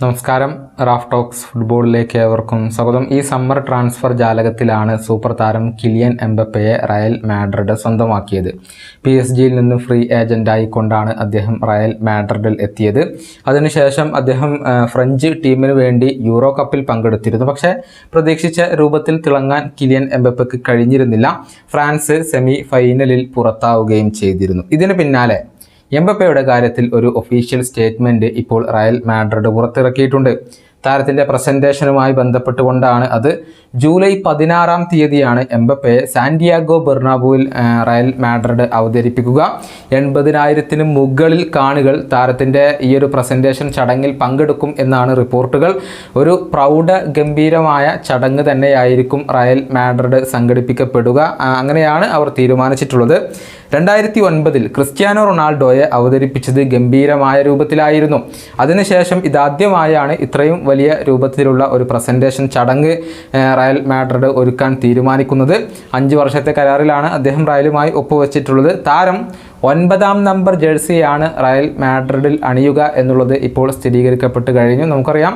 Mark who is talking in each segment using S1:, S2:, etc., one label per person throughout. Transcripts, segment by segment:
S1: നമസ്കാരം. Raf talks ഫുട്ബോളിലേക്ക് ഏവർക്കും സ്വാഗതം. ഈ സമ്മർ ട്രാൻസ്ഫർ ജാലകത്തിലാണ് സൂപ്പർ താരം കിലിയൻ എംബപ്പയെ റയൽ മാഡ്രിഡ് സ്വന്തമാക്കിയത്. പി എസ് ജിയിൽ നിന്ന് ഫ്രീ ഏജന്റായി കൊണ്ടാണ് അദ്ദേഹം റയൽ മാഡ്രിഡിൽ എത്തിയത്. അതിനുശേഷം അദ്ദേഹം ഫ്രഞ്ച് ടീമിന് വേണ്ടി യൂറോ കപ്പിൽ പങ്കെടുത്തിരുന്നു. പക്ഷേ പ്രതീക്ഷിച്ച രൂപത്തിൽ തിളങ്ങാൻ കിലിയൻ എംബപ്പയ്ക്ക് കഴിഞ്ഞിരുന്നില്ല. ഫ്രാൻസ് സെമി ഫൈനലിൽ പുറത്താവുകയും ചെയ്തിരുന്നു. ഇതിന് പിന്നാലെ എംബപ്പയുടെ കാര്യത്തിൽ ഒരു ഒഫീഷ്യൽ സ്റ്റേറ്റ്മെന്റ് ഇപ്പോൾ റയൽ മാഡ്രിഡ് പുറത്തിറക്കിയിട്ടുണ്ട്. താരത്തിന്റെ പ്രസന്റേഷനുമായി ബന്ധപ്പെട്ടുകൊണ്ടാണ് അത്. ജൂലൈ പതിനാറാം തീയതിയാണ് എംബപ്പയെ സാന്റിയാഗോ ബെർണാബുവിൽ റയൽ മാഡ്രിഡ് അവതരിപ്പിക്കുക. എൺപതിനായിരത്തിന് മുകളിൽ കാണികൾ താരത്തിന്റെ ഈ ഒരു പ്രസന്റേഷൻ ചടങ്ങിൽ പങ്കെടുക്കും എന്നാണ് റിപ്പോർട്ടുകൾ. ഒരു പ്രൗഢ ഗംഭീരമായ ചടങ്ങ് തന്നെയായിരിക്കും റയൽ മാഡ്രിഡ് സംഘടിപ്പിക്കപ്പെടുക. അങ്ങനെയാണ് അവർ തീരുമാനിച്ചിട്ടുള്ളത്. രണ്ടായിരത്തി ഒൻപതിൽ ക്രിസ്ത്യാനോ റൊണാൾഡോയെ അവതരിപ്പിച്ചത് ഗംഭീരമായ രൂപത്തിലായിരുന്നു. അതിനുശേഷം ഇതാദ്യമായാണ് ഇത്രയും വലിയ രൂപത്തിലുള്ള ഒരു പ്രസന്റേഷൻ ചടങ്ങ് റയൽ മാഡ്രിഡ് ഒരുക്കാൻ തീരുമാനിക്കുന്നത്. അഞ്ച് വർഷത്തെ കരാറിലാണ് അദ്ദേഹം റയലുമായി ഒപ്പുവെച്ചിട്ടുള്ളത്. താരം ഒൻപതാം നമ്പർ ജേഴ്സിയാണ് റയൽ മാഡ്രിഡിൽ അണിയുക എന്നുള്ളത് ഇപ്പോൾ സ്ഥിരീകരിക്കപ്പെട്ട് കഴിഞ്ഞു. നമുക്കറിയാം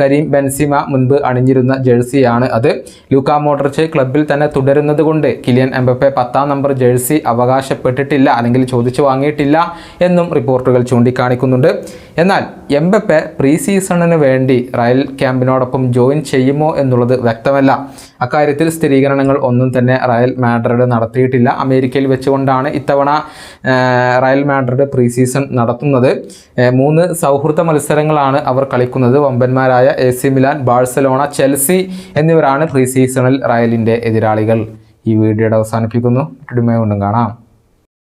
S1: കരീം ബെൻസിമ മുൻപ് അണിഞ്ഞിരുന്ന ജേഴ്സിയാണ് അത്. ലൂക്ക മോഡ്രിച്ച് ക്ലബിൽ തന്നെ തുടരുന്നത് കൊണ്ട് കിലിയൻ എംബപ്പെ പത്താം നമ്പർ ജേഴ്സി അവകാശപ്പെട്ടിട്ടില്ല അല്ലെങ്കിൽ ചോദിച്ചു വാങ്ങിയിട്ടില്ല എന്നും റിപ്പോർട്ടുകൾ ചൂണ്ടിക്കാണിക്കുന്നുണ്ട്. എന്നാൽ എംബപ്പെ പ്രീ സീസണിന് വേണ്ടി റയൽ ക്യാമ്പിനോടൊപ്പം ജോയിൻ ചെയ്യുമോ എന്നുള്ളത് വ്യക്തമല്ല. അക്കാര്യത്തിൽ സ്ഥിരീകരണങ്ങൾ ഒന്നും തന്നെ റയൽ മാഡ്രിഡ് നടത്തിയിട്ടില്ല. അമേരിക്കയിൽ വെച്ചുകൊണ്ടാണ് ഇത്തവണ റയൽ മാഡ്രിഡ് പ്രീ സീസൺ നടത്തുന്നത് മൂന്ന് സൗഹൃദ മത്സരങ്ങളാണ് അവർ കളിക്കുന്നത്. വമ്പന്മാരായ A C Milan Barcelona Chelsea എന്നിവരാണ് പ്രീ സീസണിൽ റയലിന്റെ എതിരാളികൾ. ഈ വീഡിയോയുടെ അവസാനിപ്പിക്കുന്നു. ഇടുമേ കൊണ്ടും കാണാം.